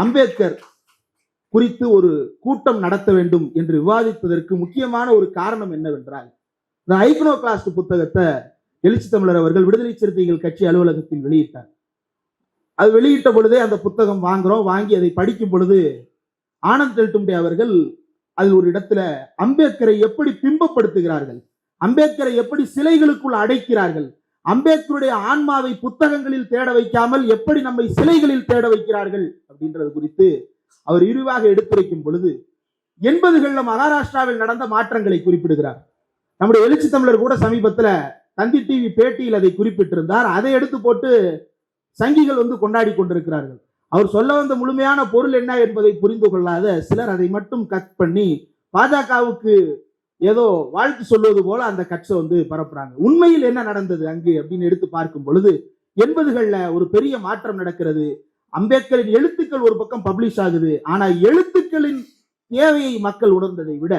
அம்பேத்கர் குறித்து ஒரு கூட்டம் நடத்த வேண்டும் என்று விவாதிப்பதற்கு முக்கியமான ஒரு காரணம் என்னவென்றால் இந்த ஐக்னோ கிளாஸ்ட் புத்தகத்தை எழுச்சி தமிழர் அவர்கள் விடுதலை சிறுத்தைகள் கட்சி அலுவலகத்தில் வெளியிட்டார். அது வெளியிட்ட பொழுதே அந்த புத்தகம் வாங்குறோம் வாங்கி அதை படிக்கும் பொழுது ஆனந்த் தெல்டும்டே அவர்கள் அதில் ஒரு இடத்துல அம்பேத்கரை எப்படி பிம்பப்படுத்துகிறார்கள் அம்பேத்கரை எப்படி சிலைகளுக்குள் அடைக்கிறார்கள் அம்பேத்கருடைய ஆன்மாவை புத்தகங்களில் தேட வைக்காமல் எப்படி நம்மை சிலைகளில் தேட வைக்கிறார்கள் அப்படின்றது குறித்து அவர் விரிவாக எடுத்துரைக்கும் பொழுது எண்பதுகளில் மகாராஷ்டிராவில் நடந்த மாற்றங்களை குறிப்பிடுகிறார். நம்முடைய எழுச்சி தமிழர் கூட சமீபத்துல தந்தி டிவி பேட்டியில் அதை குறிப்பிட்டிருந்தார். அதை எடுத்து போட்டு சங்கிகள் வந்து கொண்டாடி கொண்டிருக்கிறார்கள். அவர் சொல்ல வந்த முழுமையான பொருள் என்ன என்பதை புரிந்து கொள்ளாத சிலர் அதை மட்டும் கட் பண்ணி பாஜகவுக்கு ஏதோ வாழ்த்து சொல்வது போல அந்த கட்சை வந்து பரப்புறாங்க. உண்மையில் என்ன நடந்தது அங்கு அப்படின்னு எடுத்து பார்க்கும் பொழுது எண்பதுகள்ல ஒரு பெரிய மாற்றம் நடக்கிறது. அம்பேத்கரின் எழுத்துக்கள் ஒரு பக்கம் பப்ளிஷ் ஆகுது. ஆனா எழுத்துக்களின் தேவையை மக்கள் உணர்ந்ததை விட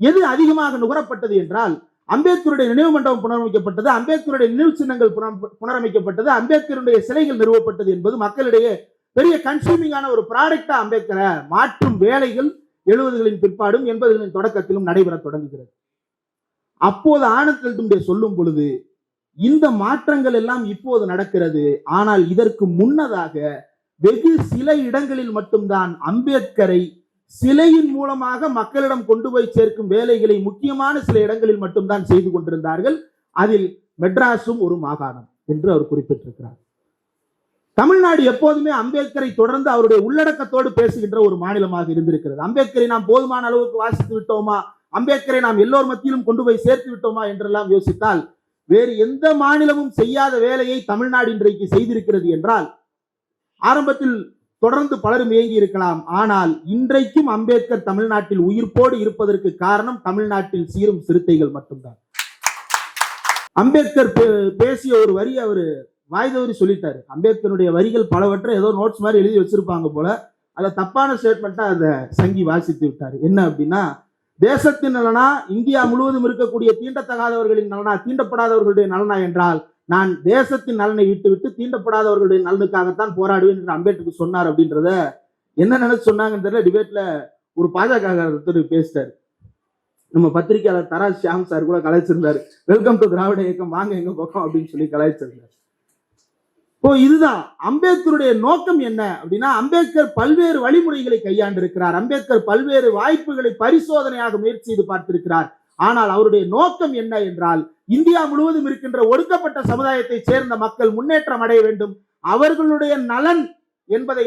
எது அதிகமாக நுகரப்பட்டது என்றால் அம்பேத்கருடைய நினைவு மண்டபம் புனரமைக்கப்பட்டது அம்பேத்கருடைய நினைவு சின்னங்கள் புனம்- புனரமைக்கப்பட்டது அம்பேத்கருடைய சிலைகள் நிறுவப்பட்டது என்பது மக்களிடையே பெரிய கன்சூமிங்கான ஒரு ப்ராடக்டா அம்பேத்கரை மாற்றும் வேலைகள் எழுபதுகளின் பிற்பாடும் எண்பதுகளின் தொடக்கத்திலும் நடைபெற தொடங்குகிறது. அப்போது ஆனந்தத்துடைய சொல்லும் பொழுது இந்த மாற்றங்கள் எல்லாம் இப்போது நடக்கிறது. ஆனால் இதற்கு முன்னதாக வெகு சில இடங்களில் மட்டும்தான் அம்பேத்கரை சிலையின் மூலமாக மக்களிடம் கொண்டு போய் சேர்க்கும் வேலைகளை முக்கியமான சில இடங்களில் மட்டும்தான் செய்து கொண்டிருந்தார்கள். அதில் மெட்ராஸும் ஒரு மாகாணம் என்று அவர் குறிப்பிட்டிருக்கிறார். தமிழ்நாடு எப்போதுமே அம்பேத்கரை தொடர்ந்து அவருடைய உள்ளடக்கத்தோடு பேசுகின்ற ஒரு மாநிலமாக இருந்திருக்கிறது. அம்பேத்கரை நாம் போதுமான அளவுக்கு வாசித்து விட்டோமா? அம்பேத்கரை நாம் எல்லோர் மத்தியிலும் கொண்டு போய் சேர்த்து விட்டோமா என்றெல்லாம் யோசித்தால் வேறு எந்த மாநிலமும் செய்யாத வேலையை தமிழ்நாடு இன்றைக்கு செய்திருக்கிறது என்றால் ஆரம்பத்தில் தொடர்ந்து பலரும் இயங்கி இருக்கலாம். ஆனால் இன்றைக்கும் அம்பேத்கர் தமிழ்நாட்டில் உயிர்ப்போடு இருப்பதற்கு காரணம் தமிழ்நாட்டில் சீரும் சிறுத்தைகள் மட்டும்தான். அம்பேத்கர் பேசிய ஒரு வரி அவர் வாய்தவரி சொல்லிட்டாரு. அம்பேத்கருடைய வரிகள் பலவற்றை ஏதோ நோட்ஸ் மாதிரி எழுதி வச்சிருப்பாங்க போல. அதை தப்பான ஸ்டேட்மெண்ட்டாக அதை சங்கி வாசித்து விட்டார். என்ன அப்படின்னா தேசத்தின் நலனா இந்தியா முழுவதும் இருக்கக்கூடிய தீண்டத்தகாதவர்களின் நலனா தீண்டப்படாதவர்களுடைய நலனா என்றால் நான் தேசத்தின் நலனை விட்டுவிட்டு தீண்டப்படாதவர்களுடைய நலனுக்காகத்தான் போராடுவேன் என்று அம்பேத்கர் சொன்னார் அப்படின்றத என்ன நினைச்சு சொன்னாங்கன்னு தெரியல. டிபேட்ல ஒரு பாஜக ஒருத்தர் நம்ம பத்திரிகையாளர் தராஜ் ஷியாம் சார் கூட கலாய்ச்சிருந்தாரு. வெல்கம் டு திராவிட இயக்கம். வாங்க எங்க பக்கம் அப்படின்னு சொல்லி கலாய்ச்சிருந்தாரு. இப்போ இதுதான். அம்பேத்கருடைய நோக்கம் என்ன அப்படின்னா அம்பேத்கர் பல்வேறு வழிமுறைகளை கையாண்டு இருக்கிறார் அம்பேத்கர் பல்வேறு வாய்ப்புகளை பரிசோதனையாக முயற்சி செய்து பார்த்திருக்கிறார். ஆனால் அவருடைய நோக்கம் என்ன என்றால் இந்தியா முழுவதும் இருக்கின்ற ஒடுக்கப்பட்ட சமுதாயத்தை சேர்ந்த மக்கள் முன்னேற்றம் அடைய வேண்டும். அவர்களுடைய நலன் என்பதை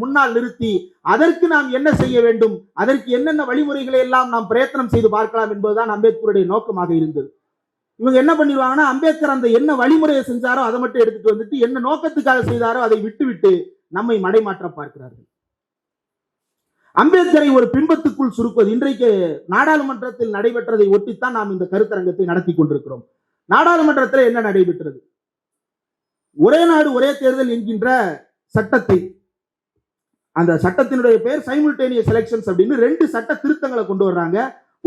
முன்னால் நிறுத்தி அதற்கு நாம் என்ன செய்ய வேண்டும்? அதற்கு என்னென்ன வழிமுறைகளை எல்லாம் நாம் பிரயத்தனம் செய்து பார்க்கலாம் என்பதுதான் அம்பேத்கருடைய நோக்கமாக இருந்தது. இவங்க என்ன பண்ணிடுவாங்கன்னா அம்பேத்கர் அந்த என்ன வழிமுறையை செஞ்சாரோ அதை மட்டும் எடுத்துட்டு வந்துட்டு என்ன நோக்கத்துக்காக செய்தாரோ அதை விட்டுவிட்டு நம்மை மடைமாற்ற பார்க்கிறார்கள். அம்பேத்கரை ஒரு பிம்பத்துக்குள் சுருக்குவது இன்றைக்கு நாடாளுமன்றத்தில் நடைபெற்றதை ஒட்டித்தான் நாம் இந்த கருத்தரங்கத்தை நடத்தி கொண்டிருக்கிறோம். நாடாளுமன்றத்தில் என்ன நடைபெற்றது? ஒரே நாடு ஒரே தேர்தல் என்கின்ற சட்டத்தை அந்த சட்டத்தினுடைய பெயர் சைமுல்டேனியஸ் எலெக்ஷன்ஸ் அப்படின்னு ரெண்டு சட்ட திருத்தங்களை கொண்டு வர்றாங்க.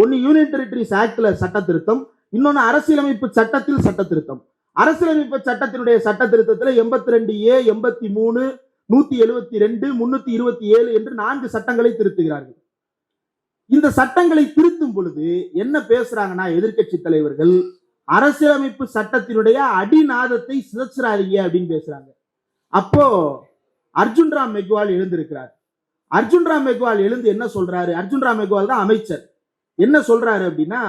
ஒன்னு யூனியன் டெரிட்டரிஸ் ஆக்ட்ல சட்ட திருத்தம் இன்னொன்னு அரசியலமைப்பு சட்டத்தில் சட்ட திருத்தம் அரசியலமைப்பு சட்டத்தினுடைய சட்ட திருத்தத்துல எண்பத்தி ரெண்டு ஏ எண்பத்தி மூணு நூத்தி எழுபத்தி ரெண்டு முன்னூத்தி இருபத்தி ஏழு என்று நான்கு சட்டங்களை திருத்துகிறார்கள். இந்த சட்டங்களை திருத்தும் பொழுது என்ன பேசுறாங்கன்னா எதிர்க்கட்சி தலைவர்கள் அரசியலமைப்பு சட்டத்தினுடைய அடிநாதத்தை சிதச்சிராதீங்க அப்படின்னு பேசுறாங்க. அப்போ அர்ஜுன் ராம் மெக்வால் எழுந்திருக்கிறார். அர்ஜுன் ராம் மெக்வால் எழுந்து என்ன சொல்றாரு? அர்ஜுன் ராம் மெக்வால் தான் அமைச்சர். என்ன சொல்றாரு அப்படின்னா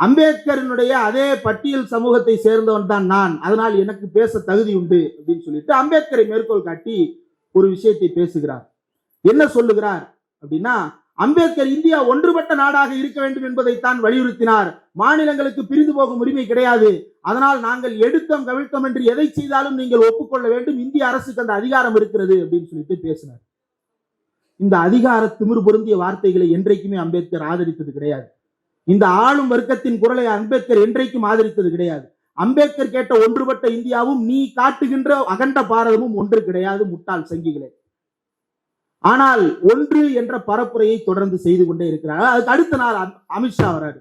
அம்பேத்கரினுடைய அதே பட்டியல் சமூகத்தை சேர்ந்தவன் தான் நான். அதனால் எனக்கு பேச தகுதி உண்டு அப்படின்னு சொல்லிட்டு அம்பேத்கரை மேற்கோள் காட்டி ஒரு விஷயத்தை பேசுகிறார். என்ன சொல்லுகிறார் அப்படின்னா அம்பேத்கர் இந்தியா ஒன்றுபட்ட நாடாக இருக்க வேண்டும் என்பதைத்தான் வலியுறுத்தினார். மாநிலங்களுக்கு பிரிந்து போகும் உரிமை கிடையாது. அதனால் நாங்கள் எடுத்தம் கவிழ்த்தம் என்று எதை செய்தாலும் நீங்கள் ஒப்புக்கொள்ள வேண்டும். இந்திய அரசுக்கு அந்த அதிகாரம் இருக்கிறது அப்படின்னு சொல்லிட்டு பேசினார். இந்த அதிகார திமிர் பொருந்திய வார்த்தைகளை என்றைக்குமே அம்பேத்கர் ஆதரித்தது கிடையாது. இந்த ஆளும் வர்க்கத்தின் குரலை அம்பேத்கர் என்றைக்கும் ஆதரித்தது கிடையாது. அம்பேத்கர் கேட்ட ஒன்றுபட்ட இந்தியாவும் நீ காட்டுகின்ற அகண்ட பாரதமும் ஒன்று கிடையாது முட்டாள் சங்கிகளே. ஆனால் ஒன்று என்ற பரப்புரையை தொடர்ந்து செய்து கொண்டே இருக்கிறார். அதுக்கு அடுத்த நாள் அமித்ஷா வராரு.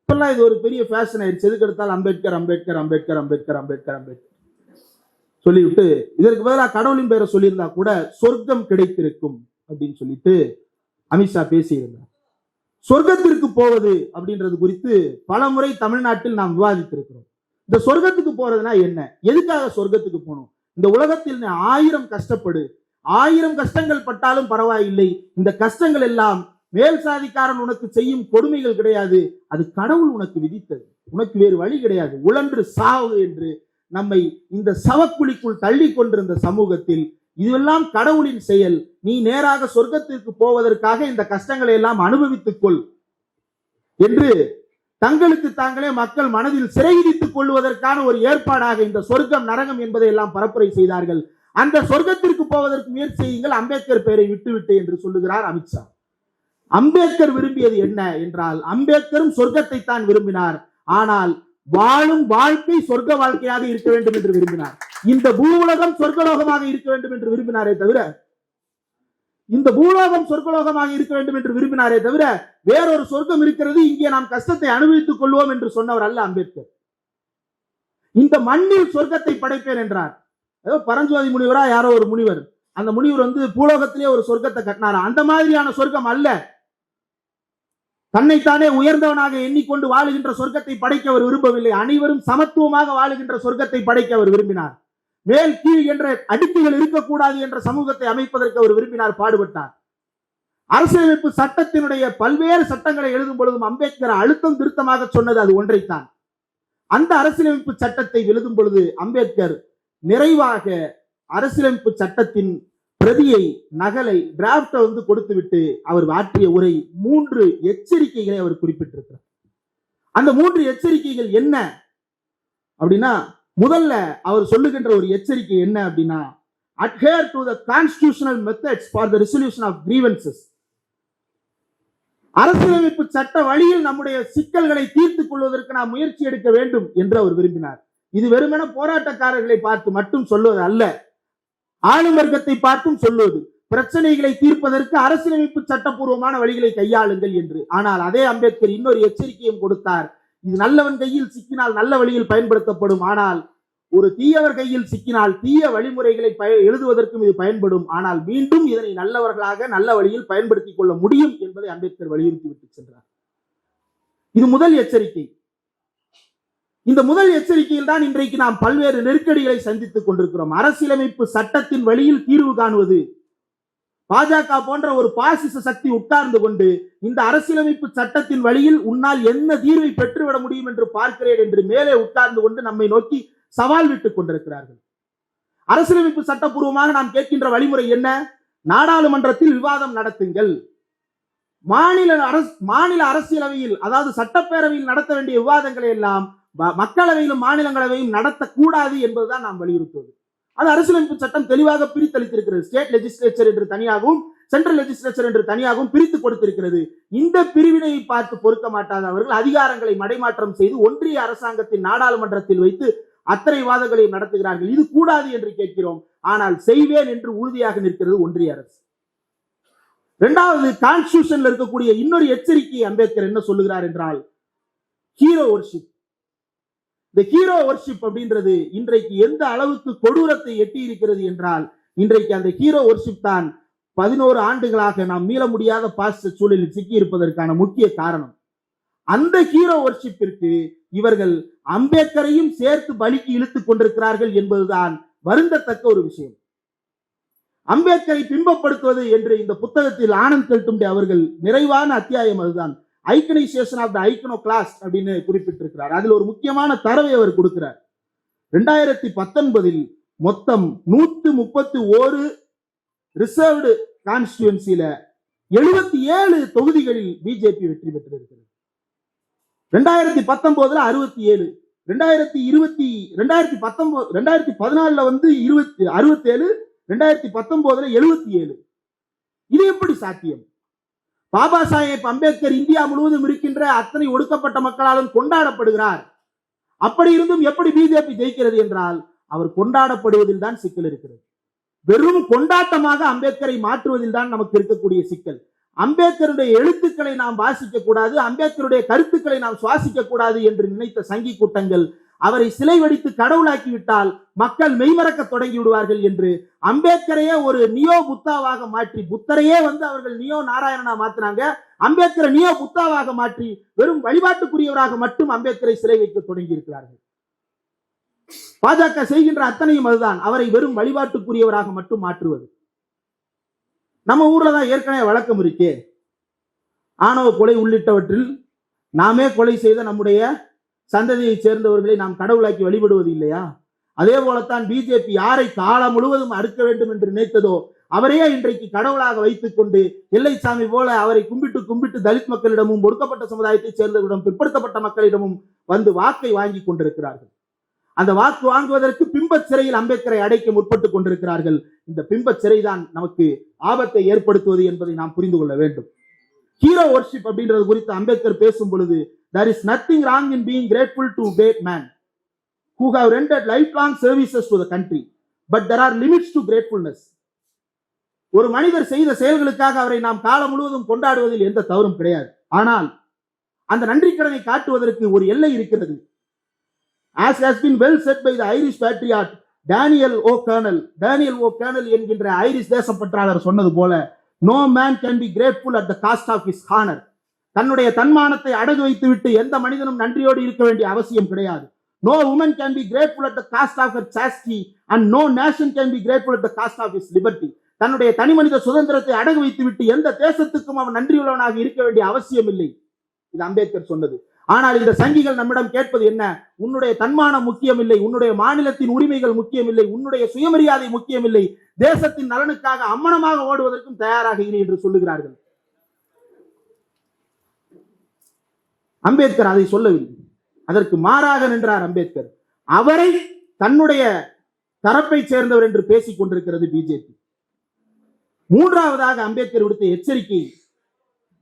இப்பெல்லாம் இது ஒரு பெரிய ஃபேஷன் ஆயிடுச்சு. எதுக்கு எடுத்தால் அம்பேத்கர் அம்பேத்கர் அம்பேத்கர் அம்பேத்கர் அம்பேத்கர் அம்பேத்கர். சொல்லிவிட்டு இதற்கு பதிலாக கடவுளின் பெயரை சொல்லியிருந்தா கூட சொர்க்கம் கிடைத்திருக்கும் அப்படின்னு சொல்லிட்டு அமித்ஷா பேசியிருந்தார். சொர்க்கத்திற்கு போவது அப்படின்றது குறித்து பல முறை தமிழ்நாட்டில் நாம் விவாதித்திருக்கிறோம். இந்த சொர்க்கத்துக்கு போறதுனா என்ன? எதுக்காக சொர்க்கத்துக்கு போகணும்? இந்த உலகத்தில் ஆயிரம் கஷ்டப்படு. ஆயிரம் கஷ்டங்கள் பட்டாலும் பரவாயில்லை. இந்த கஷ்டங்கள் எல்லாம் மேல் சாதிக்காரன் உனக்கு செய்யும் கொடுமைகள் கிடையாது. அது கடவுள் உனக்கு விதித்தது. உனக்கு வேறு வழி கிடையாது. உழன்று சாவு என்று நம்மை இந்த சவக்குழிக்குள் தள்ளி கொண்டிருந்த சமூகத்தில் இதுவெல்லாம் கடவுளின் செயல். நீ நேராக சொர்க்கத்திற்கு போவதற்காக இந்த கஷ்டங்களை எல்லாம் அனுபவித்துக் கொள். என்று தங்களுக்கு தாங்களே மக்கள் மனதில் சிறையிடித்துக் கொள்வதற்கான ஒரு ஏற்பாடாக இந்த சொர்க்கம் நரகம் என்பதை எல்லாம் பரப்புரை செய்தார்கள். அந்த சொர்க்கத்திற்கு போவதற்கு முயற்சி செய்யுங்கள். அம்பேத்கர் பெயரை விட்டுவிட்டு என்று சொல்லுகிறார் அமித்ஷா அம்பேத்கர் விரும்பியது என்ன என்றால் அம்பேத்கரும் சொர்க்கத்தை தான் விரும்பினார். ஆனால் வாழும் வாழ்க்கை சொர்க்க வாழ்க்கையாக இருக்க வேண்டும் என்று விரும்பினார். இந்த பூவுலகம் சொர்க்கலோகமாக இருக்க வேண்டும் என்று விரும்பினாரே தவிர இந்த பூலோகம் சொர்க்கலோகமாக இருக்க வேண்டும் என்று விரும்பினாரே தவிர வேறொரு சொர்க்கம் இருக்கிறது இங்கே நாம் கஷ்டத்தை அனுபவித்துக் கொள்வோம் என்று சொன்னவர் அல்ல அம்பேத்கர். இந்த மண்ணில் சொர்க்கத்தை படைப்பேன் என்றார். ஏதோ பரஞ்சோதி முனிவரா யாரோ ஒரு முனிவர். அந்த முனிவர் வந்து பூலோகத்திலே ஒரு சொர்க்கத்தை கட்டினாரா அந்த மாதிரியான சொர்க்கம் அல்ல. தன்னைத்தானே உயர்ந்தவனாக எண்ணிக்கொண்டு வாழுகின்ற சொர்க்கத்தை படைக்க அவர் விரும்பவில்லை. அனைவரும் சமத்துவமாக வாழுகின்ற சொர்க்கத்தை படைக்க அவர் விரும்பினார். மேல் கீழ் என்ற அடுக்குகள் இருக்கக்கூடாது என்ற சமூகத்தை அமைப்பதற்கு அவர் விரும்பினார் பாடுபட்டார். அரசியலமைப்பு சட்டத்தினுடைய பல்வேறு சட்டங்களை எழுதும் பொழுதும் அம்பேத்கர் அழுத்தம் திருத்தமாக சொன்னது அது ஒன்றைத்தான். அந்த அரசியலமைப்பு சட்டத்தை எழுதும் பொழுது அம்பேத்கர் நிறைவாக அரசியலமைப்பு சட்டத்தின் பிரதியை நகலை டிராப்டை வந்து கொடுத்துவிட்டு அவர் ஆற்றிய உரை மூன்று எச்சரிக்கைகளை அவர் குறிப்பிட்டிருக்கிறார். அந்த மூன்று எச்சரிக்கைகள் என்ன? அப்படின்னா முதல்ல அவர் சொல்லுகின்ற ஒரு எச்சரிக்கை என்ன அப்படின்னா adhere to the constitutional methods for the resolution of grievances அரசியலமைப்பு சட்ட வழியில் நம்முடைய சிக்கல்களை தீர்த்துக் கொள்வதற்கு நாம் முயற்சி எடுக்க வேண்டும் என்று அவர் விரும்பினார். இது வெறுமென போராட்டக்காரர்களை பார்த்து மட்டும் சொல்வது அல்ல ஆளும் வர்க்கத்தை பார்த்தும் சொல்லுவது பிரச்சனைகளை தீர்ப்பதற்கு அரசியலமைப்பு சட்டப்பூர்வமான வழிகளை கையாளுங்கள் என்று. ஆனால் அதே அம்பேத்கர் இன்னொரு எச்சரிக்கையும் கொடுத்தார். இது நல்லவன் கையில் சிக்கினால் நல்ல வழியில் பயன்படுத்தப்படும். ஆனால் ஒரு தீயவர் கையில் சிக்கினால் தீய வழிமுறைகளை பய- எழுதுவதற்கும் இது பயன்படும். ஆனால் மீண்டும் இதனை நல்லவர்களாக நல்ல வழியில் பயன்படுத்திக் கொள்ள முடியும் என்பதை அம்பேத்கர் வலியுறுத்தி விட்டு சென்றார். இது முதல் எச்சரிக்கை. இந்த முதல் எச்சரிக்கையில் தான் இன்றைக்கு நாம் பல்வேறு நெருக்கடிகளை சந்தித்துக் கொண்டிருக்கிறோம். அரசியலமைப்பு சட்டத்தின் வழியில் தீர்வு காணுவது பாஜக போன்ற ஒரு பாசிச சக்தி உட்கார்ந்து கொண்டு இந்த அரசியலமைப்பு சட்டத்தின் வழியில் உன்னால் என்ன தீர்வை பெற்றுவிட முடியும் என்று பார்க்கிறேன் என்று மேலே உட்கார்ந்து கொண்டு நம்மை நோக்கி சவால் விட்டுக் கொண்டிருக்கிறார்கள். அரசியலமைப்பு சட்டப்பூர்வமாக நாம் கேட்கின்ற வழிமுறை என்ன? நாடாளுமன்றத்தில் விவாதம் நடத்துங்கள். மாநில அரசு மாநில அரசியலவையில் அதாவது சட்டப்பேரவையில் நடத்த வேண்டிய விவாதங்களை எல்லாம் மக்களவையிலும் மாநிலங்களவையும் நடத்தக்கூடாது என்பதுதான் நாம் வலியுறுத்துவது. அது அரசியலமைப்பு சட்டம் தெளிவாக பிரித்தளித்திருக்கிறது. ஸ்டேட் லெஜிஸ்லேச்சர் என்று தனியாகவும் சென்ட்ரல் லெஜிஸ்லேச்சர் என்று தனியாகவும் பிரித்து கொடுத்திருக்கிறது. இந்த பிரிவினை பார்த்து பொருத்த மாட்டாத அவர்கள் அதிகாரங்களை மடைமாற்றம் செய்து ஒன்றிய அரசாங்கத்தின் நாடாளுமன்றத்தில் வைத்து அத்தனை வாதங்களையும் நடத்துகிறார்கள். இது கூடாது என்று கேட்கிறோம். ஆனால் செய்வேன் என்று உறுதியாக நிற்கிறது ஒன்றிய அரசு. இரண்டாவது கான்ஸ்டியூஷன்ல இருக்கக்கூடிய இன்னொரு எச்சரிக்கை அம்பேத்கர் என்ன சொல்லுகிறார் என்றால் ஹீரோ ஒர்ஷிப் இந்த ஹீரோ ஒர்ஷிப் அப்படின்றது இன்றைக்கு எந்த அளவுக்கு கொடூரத்தை எட்டி இருக்கிறது என்றால் இன்றைக்கு அந்த ஹீரோ ஒர்ஷிப் தான் பதினோரு ஆண்டுகளாக நாம் மீள முடியாத பாச சூழலில் சிக்கி இருப்பதற்கான முக்கிய காரணம். அந்த ஹீரோ ஒர்ஷிப்பிற்கு இவர்கள் அம்பேத்கரையும் சேர்த்து பலிக்கு இழுத்துக் கொண்டிருக்கிறார்கள் என்பதுதான் வருந்தத்தக்க ஒரு விஷயம். அம்பேத்கரை பிம்பப்படுத்துவது என்று இந்த புத்தகத்தில் ஆனந்த் தெல்தும்டே அவர்கள் நிறைவான அத்தியாயம் அதுதான். ஐக்கனைசேஷன் ஆஃப் த ஐக்கனோ கிளாஸ் அப்படின்னு குறிப்பிட்டிருக்கிறார். அதில் ஒரு முக்கியமான தரவை அவர் கொடுக்கிறார். ரெண்டாயிரத்தி பத்தொன்பதில் மொத்தம் நூத்தி முப்பத்தி ஓரு ரிசர்வ்டு கான்ஸ்டியூன்சில எழுபத்தி ஏழு தொகுதிகளில் பிஜேபி வெற்றி பெற்றிருக்கிறது. ரெண்டாயிரத்தி பத்தொன்பதுல அறுபத்தி ஏழு ரெண்டாயிரத்தி இருபத்தி ரெண்டாயிரத்தி பத்தொன்பது ரெண்டாயிரத்தி பதினாலுல வந்து இருபத்தி அறுபத்தி ஏழு ரெண்டாயிரத்தி பத்தொன்பதுல எழுபத்தி ஏழு இது எப்படி சாத்தியம்? பாபா சாஹேப் அம்பேத்கர் இந்தியா முழுவதும் இருக்கின்ற அத்தனை ஒடுக்கப்பட்ட மக்களாலும் கொண்டாடப்படுகிறார். அப்படி இருந்தும் எப்படி பிஜேபி ஜெயிக்கிறது என்றால் அவர் கொண்டாடப்படுவதில் தான் சிக்கல் இருக்கிறது. வெறும் கொண்டாட்டமாக அம்பேத்கரை மாற்றுவதில் தான் நமக்கு இருக்கக்கூடிய சிக்கல். அம்பேத்கருடைய எழுத்துக்களை நாம் வாசிக்க கூடாது அம்பேத்கருடைய கருத்துக்களை நாம் சுவாசிக்க கூடாது என்று நினைத்த சங்கி கூட்டங்கள் அவரை சிலை வடித்து கடவுளாக்கி விட்டால் மக்கள் மெய்மறக்க தொடங்கி விடுவார்கள் என்று அம்பேத்கரையே ஒரு நியோ புத்தாவாக மாற்றி புத்தரையே வந்து அவர்கள் நியோ நாராயணனா மாத்தினாங்க. அம்பேத்கரை நியோ புத்தாவாக மாற்றி வெறும் வழிபாட்டுக்குரியவராக மட்டும் அம்பேத்கரை சிலை வைக்க தொடங்கி இருக்கிறார்கள். பாஜக செய்கின்ற அத்தனையும் அதுதான். அவரை வெறும் வழிபாட்டுக்குரியவராக மட்டும் மாற்றுவது. நம்ம ஊர்ல தான் ஏற்கனவே வழக்கம் இருக்கே. ஆணவ கொலை உள்ளிட்டவற்றில் நாமே கொலை செய்த நம்முடைய சந்ததியைச் சேர்ந்தவர்களை நாம் கடவுளாக்கி வழிபடுவது இல்லையா? அதே போலத்தான் பிஜேபி யாரை காலம் முழுவதும் அறுக்க வேண்டும் என்று நினைத்ததோ அவரையே இன்றைக்கு கடவுளாக வைத்துக் கொண்டு எல்லைச்சாமி போல அவரை கும்பிட்டு கும்பிட்டு தலித் மக்களிடமும் ஒடுக்கப்பட்ட சமுதாயத்தைச் சேர்ந்தவரிடம் பிற்படுத்தப்பட்ட மக்களிடமும் வந்து வாக்கை வாங்கி கொண்டிருக்கிறார்கள். அந்த வாக்கு வாங்குவதற்கு பிம்பச் சிறையில் அம்பேத்கரை அடைக்க முற்பட்டுக் கொண்டிருக்கிறார்கள். இந்த பிம்பச் சிறைதான் நமக்கு ஆபத்தை ஏற்படுத்துவது என்பதை நாம் புரிந்து கொள்ள வேண்டும். ஹீரோ ஒர்ஷிப் அப்படின்றது குறித்து அம்பேத்கர் பேசும் பொழுது there is nothing wrong in being grateful to great man who have rendered lifelong services to the country but there are limits to gratefulness ஒரு மனிதர் செய்த செயல்களுக்காக அவரை நாம் காலம் முழுவதும் கொண்டாடுவதில் எந்த தவறும் கிடையாது ஆனால் அந்த நன்றிக்கடனை காட்டுவதற்கு ஒரு எல்லை இருக்கிறது as has been well said by the irish patriot Daniel O'Connell Daniel O'Connell என்கின்ற ஐரிஷ் தேசப்பற்றாளர் சொன்னது போல no man can be grateful at the cost of his honour தன்னுடைய தன்மானத்தை அடகு வைத்துவிட்டு எந்த மனிதனும் நன்றியோடு இருக்க வேண்டிய அவசியம் கிடையாது. No woman can be grateful at the cost of her chastity and no nation can be grateful at the cost of is liberty தன்னுடைய தனிமனித சுதந்திரத்தை அடகு வைத்துவிட்டு எந்த தேசத்துக்கும் அவன் நன்றியுள்ளவனாக இருக்க வேண்டிய அவசியம் இல்லை. இது அம்பேத்கர் சொன்னது. ஆனால் இந்த சங்கிகள் நம்மிடம் கேட்பது என்ன? உன்னுடைய தன்மானம் முக்கியமில்லை உன்னுடைய மாநிலத்தின் உரிமைகள் முக்கியமில்லை உன்னுடைய சுயமரியாதை முக்கியமில்லை தேசத்தின் நலனுக்காக அம்மனமாக ஓடுவதற்கும் தயாராக இரு என்று சொல்லுகிறார்கள். அம்பேத்கர் அதை சொல்லவில்லை. அதற்கு மாறாக நின்றார் அம்பேத்கர். அவரை தன்னுடைய தரப்பை சேர்ந்தவர் என்று பேசிக் கொண்டிருக்கிறது பிஜேபி. மூன்றாவதாக அம்பேத்கர் விடுத்த எச்சரிக்கை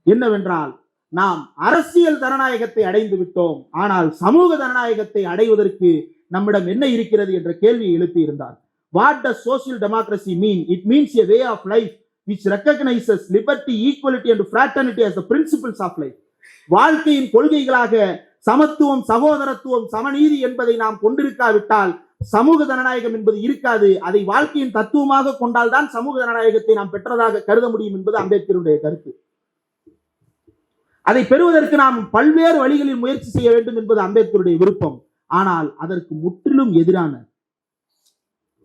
என்னவென்றால் நாம் அரசியல் ஜனநாயகத்தை அடைந்து விட்டோம். ஆனால் சமூக ஜனநாயகத்தை அடைவதற்கு நம்மிடம் என்ன இருக்கிறது என்ற கேள்வியை எழுப்பியிருந்தார். What does social democracy mean it means a way of life which recognises liberty equality and fraternity as the principles of life வாழ்க்கையின் கொள்கைகளாக சமத்துவம் சகோதரத்துவம் சமநீதி என்பதை நாம் கொண்டிருக்காவிட்டால் சமூக ஜனநாயகம் என்பது இருக்காது. அதை வாழ்க்கையின் தத்துவமாக கொண்டால்தான் சமூக ஜனநாயகத்தை நாம் பெற்றதாக கருத முடியும் என்பது அம்பேத்கருடைய கருத்து. அதை பெறுவதற்கு நாம் பல்வேறு வழிகளில் முயற்சி செய்ய வேண்டும் என்பது அம்பேத்கருடைய விருப்பம். ஆனால் அதற்கு முற்றிலும் எதிரான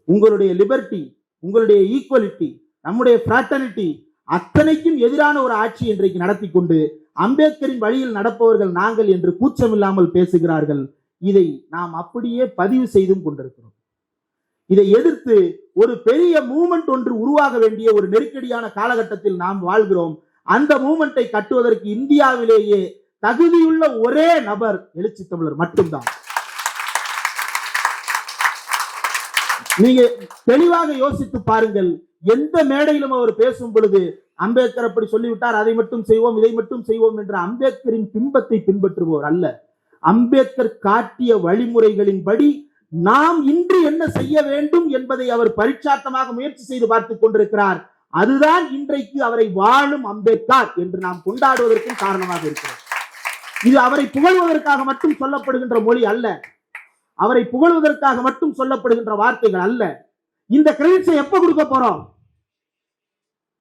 உங்களுடைய லிபர்ட்டி உங்களுடைய ஈக்குவலிட்டி நம்முடைய பிராட்டர்னிட்டி அத்தனைக்கும் எதிரான ஒரு ஆட்சி இன்றைக்கு நடத்தி கொண்டு அம்பேத்கரின் வழியில் நடப்பவர்கள் நாங்கள் என்று கூச்சமில்லாமல் பேசுகிறார்கள். இதை நாம் அப்படியே பதிவு செய்தும் கொண்டிருக்கிறோம். இதை எதிர்த்து ஒரு பெரிய மூமெண்ட் ஒன்று உருவாக வேண்டிய ஒரு நெருக்கடியான காலகட்டத்தில் நாம் வாழ்கிறோம். அந்த மூமெண்ட்டை கட்டுவதற்கு இந்தியாவிலேயே தகுதியுள்ள ஒரே நபர் எழுச்சி தமிழர் மட்டும்தான். நீங்க தெளிவாக யோசித்து பாருங்கள் எந்த மேடையிலும் அவர் பேசும் பொழுது அம்பேத்கர் அப்படி சொல்லிவிட்டார் அதை மட்டும் செய்வோம் இதை மட்டும் செய்வோம் என்ற அம்பேத்கரின் பிம்பத்தை பின்பற்றுபவர் அல்ல. அம்பேத்கர் காட்டிய வழிமுறைகளின்படி நாம் இன்று என்ன செய்ய வேண்டும் என்பதை அவர் பரிட்சார்த்தமாக முயற்சி செய்து பார்த்துக் கொண்டிருக்கிறார். அதுதான் இன்றைக்கு அவரை வாழும் அம்பேத்கர் என்று நாம் கொண்டாடுவதற்கும் காரணமாக இருக்கிறது. இது அவரை புகழ்வதற்காக மட்டும் சொல்லப்படுகின்ற மொழி அல்ல. அவரை புகழ்வதற்காக மட்டும் சொல்லப்படுகின்ற வார்த்தைகள் அல்ல. இந்த கிரெடிட்ஸை எப்ப கொடுக்க போறோம்?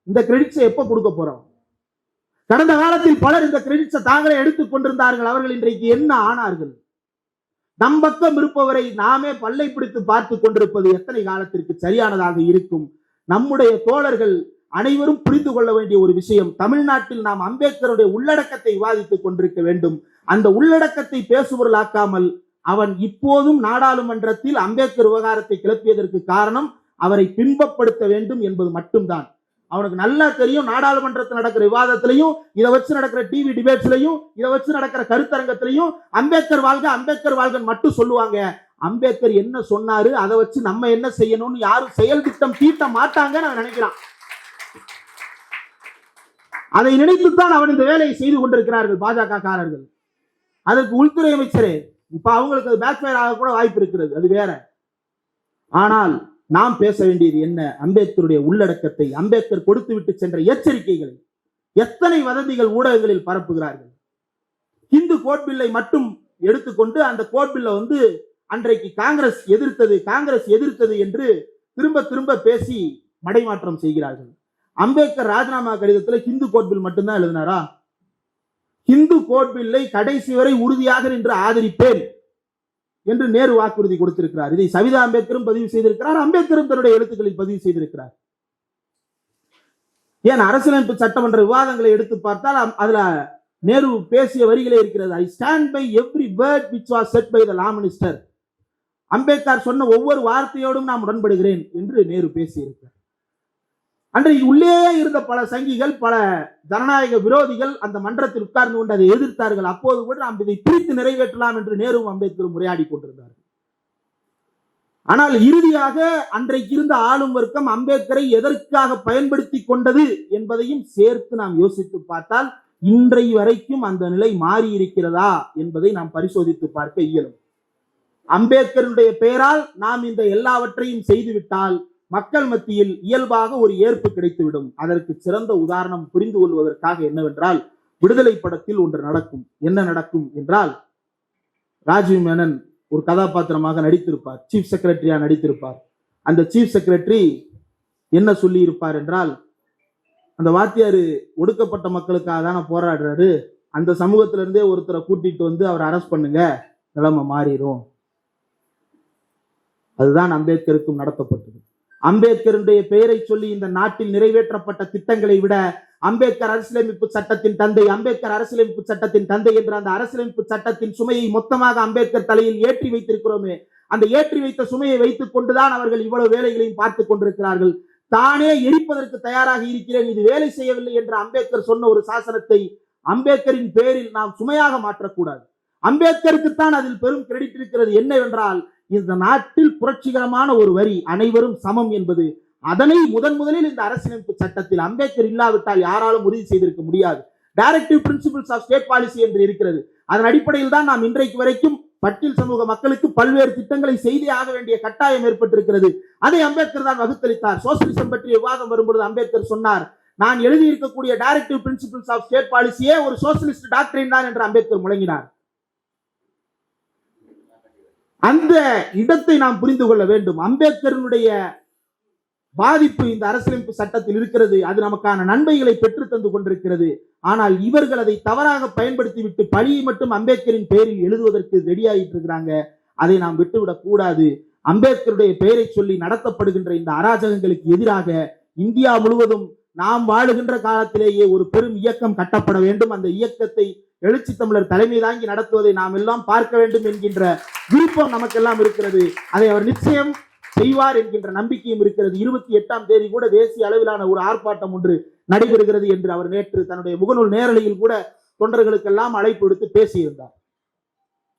இந்த கிரெடிட்ஸை எப்ப கொடுக்க போறோம்? கடந்த காலத்தில் பலர் இந்த கிரெடிட்ஸை தாங்களே எடுத்துக் கொண்டிருந்தார்கள். அவர்கள் இன்றைக்கு என்ன ஆனார்கள்? நம் பக்கம் இருப்பவரை நாமே பல்லை பிடித்து பார்த்து கொண்டிருப்பது எத்தனை காலத்திற்கு சரியானதாக இருக்கும்? நம்முடைய தோழர்கள் அனைவரும் புரிந்து கொள்ள வேண்டிய ஒரு விஷயம் தமிழ்நாட்டில் நாம் அம்பேத்கருடைய உள்ளடக்கத்தை விவாதித்துக் கொண்டிருக்க வேண்டும். அந்த உள்ளடக்கத்தை பேசுபொருளாக்காமல் அவன் இப்போதும் நாடாளுமன்றத்தில் அம்பேத்கர் விவகாரத்தை கிளப்பியதற்கு காரணம் அவரை பின்பப்படுத்த வேண்டும் என்பது மட்டும்தான். அவனுக்கு நல்லா தெரியும் நாடாளுமன்றத்தில் நடக்கிற விவாதத்திலையும் இதை வச்சு நடக்கிற டிவி டிபேட்ஸ்லையும் இதை வச்சு நடக்கிற கருத்தரங்கத்திலையும் அம்பேத்கர் வாழ்க அம்பேத்கர் வாழ்கன்னு மட்டும் சொல்லுவாங்க. அம்பேத்கர் என்ன சொன்னாரு அதை வச்சு நம்ம என்ன செய்யணும்னு யாரும் செயல் திட்டம் தீட்ட மாட்டாங்கன்னு அவன் நினைக்கிறான். அதை நினைத்துத்தான் அவன் இந்த வேலையை செய்து கொண்டிருக்கிறார்கள் பாஜக காரர்கள் அதற்கு உள்துறை அமைச்சரே இப்ப அவங்களுக்கு அது பேக்ஃபயர் ஆக கூட வாய்ப்பு இருக்கிறது. அது வேற. ஆனால் நாம் பேச வேண்டியது என்ன? அம்பேத்கருடைய உள்ளடக்கத்தை அம்பேத்கர் கொடுத்து விட்டு சென்ற எச்சரிக்கைகளை எத்தனை வதந்திகள் ஊடகங்களில் பரப்புகிறார்கள்? இந்து கோட்பில்லை மட்டும் எடுத்துக்கொண்டு அந்த கோட்பில்லை வந்து அன்றைக்கு காங்கிரஸ் எதிர்த்தது காங்கிரஸ் எதிர்த்தது என்று திரும்ப திரும்ப பேசி மடைமாற்றம் செய்கிறார்கள். அம்பேத்கர் ராஜினாமா கடிதத்துல ஹிந்து கோட்பில் மட்டும்தான் எழுதினாரா? ஹிந்து கோட் பில்லை கடைசி வரை உறுதியாக நின்று ஆதரிப்பேன் என்று நேரு வாக்குறுதி கொடுத்திருக்கிறார். இதை சவிதா அம்பேத்கரும் பதிவு செய்திருக்கிறார். அம்பேத்கரும் தன்னுடைய எழுத்துக்களில் பதிவு செய்திருக்கிறார். ஏன் அரசியலமைப்பு சட்டமன்ற விவாதங்களை எடுத்து பார்த்தால் அதுல நேரு பேசிய வரிகளே இருக்கிறது. I stand by every word which was set by the law minister Ambedkar சொன்ன ஒவ்வொரு வார்த்தையோடும் நான் உடன்படுகிறேன் என்று நேரு பேசியிருக்கிறார். அன்றைக்கு உள்ளே இருந்த பல சங்கிகள் பல ஜனநாயக விரோதிகள் அந்த மன்றத்தில் உட்கார்ந்து கொண்டு அதை எதிர்த்தார்கள். அப்போது கூட நாம் இதை பிரித்து நிறைவேற்றலாம் என்று நேருவும் அம்பேத்கரும் உரையாடி கொண்டிருந்தார்கள். ஆனால் இறுதியாக அன்றைக்கு இருந்த ஆளும் வர்க்கம் அம்பேத்கரை எதற்காக பயன்படுத்தி கொண்டது என்பதையும் சேர்த்து நாம் யோசித்து பார்த்தால் இன்றை வரைக்கும் அந்த நிலை மாறி இருக்கிறதா என்பதை நாம் பரிசோதித்து பார்க்க இயலும். அம்பேத்கருடைய பெயரால் நாம் இந்த எல்லாவற்றையும் செய்துவிட்டால் மக்கள் மத்தியில் இயல்பாக ஒரு ஏற்பு கிடைத்துவிடும். அதற்கு சிறந்த உதாரணம் புரிந்து கொள்வதற்காக என்னவென்றால் விடுதலை படத்தில் ஒன்று நடக்கும். என்ன நடக்கும் என்றால் ராஜீவ் மேனன் ஒரு கதாபாத்திரமாக நடித்திருப்பார். சீஃப் செக்ரட்டரியா நடித்திருப்பார். அந்த சீஃப் செக்ரட்டரி என்ன சொல்லி இருப்பார் என்றால் அந்த வாத்தியாரு ஒடுக்கப்பட்ட மக்களுக்காக தானே போராடுறாரு. அந்த சமூகத்திலிருந்தே ஒருத்தரை கூட்டிட்டு வந்து அவரை அரெஸ்ட் பண்ணுங்க. நிலைமை மாறிடும் அதுதான் அம்பேத்கருக்கும் நடத்தப்பட்டது. அம்பேத்கருடைய பெயரை சொல்லி இந்த நாட்டில் நிறைவேற்றப்பட்ட திட்டங்களை விட அம்பேத்கர் அரசியலமைப்பு சட்டத்தின் தந்தை அம்பேத்கர் அரசியலமைப்பு சட்டத்தின் தந்தை என்ற அந்த அரசியலமைப்பு சட்டத்தின் சுமையை மொத்தமாக அம்பேத்கர் தலையில் ஏற்றி வைத்திருக்கிறோமே அந்த ஏற்றி வைத்த சுமையை வைத்துக் கொண்டுதான் அவர்கள் இவ்வளவு வேலைகளையும் பார்த்துக் கொண்டிருக்கிறார்கள். தானே எரிப்பதற்கு தயாராக இருக்கிறேன் இது வேலை செய்யவில்லை என்று அம்பேத்கர் சொன்ன ஒரு சாசனத்தை அம்பேத்கரின் பேரில் நாம் சுமையாக மாற்றக்கூடாது. அம்பேத்கருக்குத்தான் அதில் பெரும் கிரெடிட் இருக்கிறது. என்னவென்றால் இந்த நாட்டில் புரட்சிகரமான ஒரு வரி அனைவரும் சமம் என்பது அதனை முதன் முதலில் இந்த அரசியலமைப்பு சட்டத்தில் அம்பேத்கர் இல்லாவிட்டால் யாராலும் உறுதி செய்திருக்க முடியாது. Directive principles of state policy என்று இருக்கிறது. அதன் அடிப்படையில் தான் நாம் இன்றைக்கு வரைக்கும் பட்டியல் சமூக மக்களுக்கு பல்வேறு திட்டங்களை செய்தே ஆக வேண்டிய கட்டாயம் ஏற்பட்டிருக்கிறது. அதை அம்பேத்கர் தான் வகுத்தளித்தார். சோசியலிசம் பற்றிய விவாதம் வரும்பொழுது அம்பேத்கர் சொன்னார் நான் எழுதியிருக்கக்கூடிய டைரக்டிவ் பிரின்சிபிள்ஸ் ஆஃப் ஸ்டேட் பாலிசியே ஒரு சோசியலிஸ்ட் டாக்டரின் தான் என்று அம்பேத்கர் முழங்கினார். அந்த இடத்தை நாம் புரிந்து கொள்ள வேண்டும். அம்பேத்கருடைய பாதிப்பு இந்த அரசியலமைப்பு சட்டத்தில் இருக்கிறது. அது நமக்கான நன்மைகளை பெற்று தந்து கொண்டிருக்கிறது. ஆனால் இவர்கள் அதை தவறாக பயன்படுத்திவிட்டு பழியை மட்டும் அம்பேத்கரின் பெயரில் எழுதுவதற்கு ரெடியாகிட்டு இருக்கிறாங்க. அதை நாம் விட்டுவிடக் கூடாது. அம்பேத்கருடைய பெயரை சொல்லி நடத்தப்படுகின்ற இந்த அராஜகங்களுக்கு எதிராக இந்தியா முழுவதும் நாம் வாழுகின்ற காலத்திலேயே ஒரு பெரும் இயக்கம் கட்டப்பட வேண்டும். அந்த இயக்கத்தை எழுச்சி தமிழர் தலைமை தாங்கி நடத்துவதை நாம் எல்லாம் பார்க்க வேண்டும் என்கின்ற விருப்பம் நமக்கெல்லாம் இருக்கிறது. அதை அவர் நிச்சயம் செய்வார் என்கின்ற நம்பிக்கையும் இருக்கிறது. இருபத்தி எட்டாம் தேதி கூட தேசிய அளவிலான ஒரு ஆர்ப்பாட்டம் ஒன்று நடைபெறுகிறது என்று அவர் நேற்று தன்னுடைய முகநூல் நேரலையில் கூட தொண்டர்களுக்கெல்லாம் அழைப்பு விடுத்து பேசியிருந்தார்.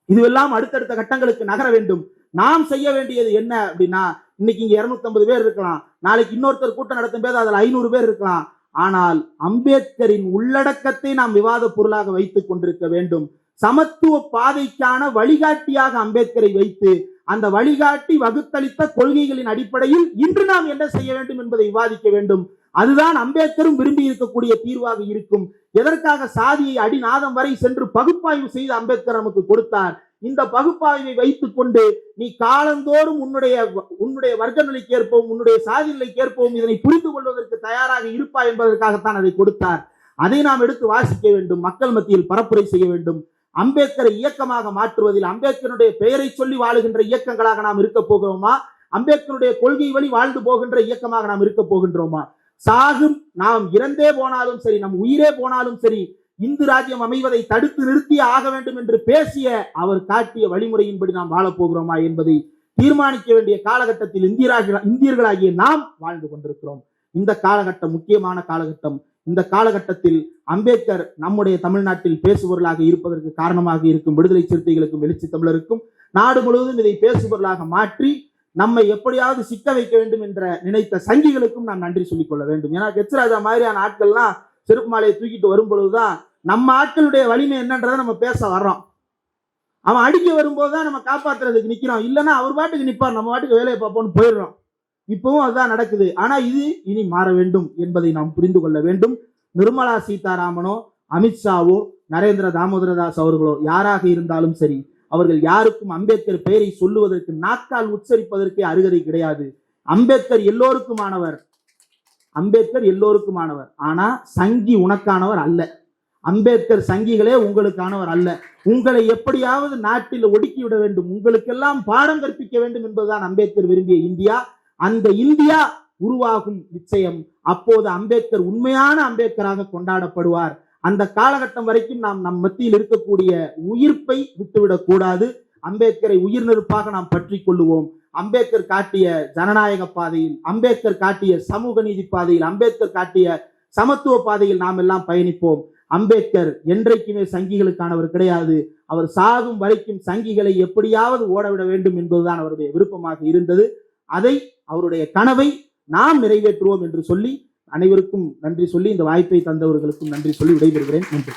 இதுவெல்லாம் அடுத்தடுத்த கட்டங்களுக்கு நகர வேண்டும். நாம் செய்ய வேண்டியது என்ன அப்படின்னா இன்னைக்கு இங்க 250 பேர் இருக்கலாம். நாளைக்கு இன்னொருத்தர் கூட்டம் நடத்தும் போது அதுல ஐநூறு பேர் இருக்கலாம். ஆனால் அம்பேத்கரின் உள்ளடக்கத்தை நாம் விவாத பொருளாக வைத்துக் கொண்டிருக்க வேண்டும். சமத்துவ பாதைக்கான வழிகாட்டியாக அம்பேத்கரை வைத்து அந்த வழிகாட்டி வகுத்தளித்த கொள்கைகளின் அடிப்படையில் இன்று நாம் என்ன செய்ய வேண்டும் என்பதை விவாதிக்க வேண்டும். அதுதான் அம்பேத்கரும் விரும்பி இருக்கக்கூடிய தீர்வாக இருக்கும். எதற்காக சாதியை அடிநாதம் வரை சென்று பகுப்பாய்வு செய்து அம்பேத்கர் நமக்கு கொடுத்தார்? இந்த பகுப்பாய்வை வைத்துக் கொண்டு நீ காலந்தோறும் உன்னுடைய உன்னுடைய வர்க்க நிலைக்கு ஏற்பவும் உன்னுடைய சாதி நிலைக்கு ஏற்பவும் இதனை புரிந்து கொள்வதற்கு தயாராக இருப்பாய் என்பதற்காகத்தான் அதை கொடுத்தார். அதை நாம் எடுத்து வாசிக்க வேண்டும் மக்கள் மத்தியில் பரப்புரை செய்ய வேண்டும். அம்பேத்கரை இயக்கமாக மாற்றுவதில் அம்பேத்கருடைய பெயரை சொல்லி வாழுகின்ற இயக்கங்களாக நாம் இருக்க போகிறோமா? அம்பேத்கருடைய கொள்கை வழி வாழ்ந்து போகின்ற இயக்கமாக நாம் இருக்க போகின்றோமா? சாகும் நாம் இறந்தே போனாலும் சரி நம் உயிரே போனாலும் சரி இந்து ராஜ்யம் அமைவதை தடுத்து நிறுத்தியே ஆக வேண்டும் என்று பேசிய அவர் காட்டிய வழிமுறையின்படி நாம் வாழப்போகிறோமா என்பதை தீர்மானிக்க வேண்டிய காலகட்டத்தில் இந்தியராக இந்தியர்களாகிய நாம் வாழ்ந்து கொண்டிருக்கிறோம். இந்த காலகட்டம் முக்கியமான காலகட்டம் இந்த காலகட்டத்தில் அம்பேத்கர் நம்முடைய தமிழ்நாட்டில் பேசுபொருளாக இருப்பதற்கு காரணமாக இருக்கும் விடுதலை சிறுத்தைகளுக்கும் எழுச்சி தமிழருக்கும் நாடு முழுவதும் இதை பேசுபொருளாக மாற்றி நம்மை எப்படியாவது சிக்க வைக்க வேண்டும் என்ற நினைத்த சங்கிகளுக்கும் நாம் நன்றி சொல்லிக் கொள்ள வேண்டும். ஏன்னா கெச்சராஜா மாதிரியான ஆட்கள்லாம் செருப்பு மாலையை தூக்கிட்டு வரும் பொழுதுதான் நம்ம ஆட்களுடைய வலிமை என்னன்றதை நம்ம பேச வர்றோம். அவன் அடிக்க வரும்போது தான் நம்ம காப்பாற்றுறதுக்கு நிற்கிறோம் இல்லைன்னா அவர் பாட்டுக்கு நிற்பார் நம்ம பாட்டுக்கு வேலையை பார்ப்போம்னு போயிடுறோம். இப்பவும் அதுதான் நடக்குது. ஆனால் இது இனி மாற வேண்டும் என்பதை நாம் புரிந்து கொள்ள வேண்டும். நிர்மலா சீதாராமனோ அமித்ஷாவோ நரேந்திர தாமோதரதாஸ் அவர்களோ யாராக இருந்தாலும் சரி அவர்கள் யாருக்கும் அம்பேத்கர் பெயரை சொல்லுவதற்கு நாக்கால் உச்சரிப்பதற்கே அருகதை கிடையாது. அம்பேத்கர் எல்லோருக்குமானவர். அம்பேத்கர் எல்லோருக்குமானவர். ஆனா சங்கி உனக்கானவர் அல்ல. அம்பேத்கர் சங்கிகளே உங்களுக்கானவர் அல்ல. உங்களை எப்படியாவது நாட்டில் ஒடுக்கி விட வேண்டும். உங்களுக்கெல்லாம் பாடம் கற்பிக்க வேண்டும் என்பதுதான் அம்பேத்கர் விரும்பிய இந்தியா. அந்த இந்தியா உருவாகும் நிச்சயம். அப்போது அம்பேத்கர் உண்மையான அம்பேத்கராக கொண்டாடப்படுவார். அந்த காலகட்டம் வரைக்கும் நாம் நம் மத்தியில் இருக்கக்கூடிய உயிர்ப்பை விட்டுவிடக் கூடாது. அம்பேத்கரை உயிர் நெருப்பாக நாம் பற்றி கொள்ளுவோம். அம்பேத்கர் காட்டிய ஜனநாயக பாதையில் அம்பேத்கர் காட்டிய சமூக நீதி பாதையில் அம்பேத்கர் காட்டிய சமத்துவ பாதையில் நாம் எல்லாம் பயணிப்போம். அம்பேத்கர் என்றைக்குமே சங்கிகளுக்கானவர் கிடையாது. அவர் சாகும் வரைக்கும் சங்கிகளை எப்படியாவது ஓடவிட வேண்டும் என்பதுதான் அவருடைய விருப்பமாக இருந்தது. அதை அவருடைய கனவை நாம் நிறைவேற்றுவோம் என்று சொல்லி அனைவருக்கும் நன்றி சொல்லி இந்த வாய்ப்பை தந்தவர்களுக்கும் நன்றி சொல்லி விடைபெறுகிறேன். நன்றி.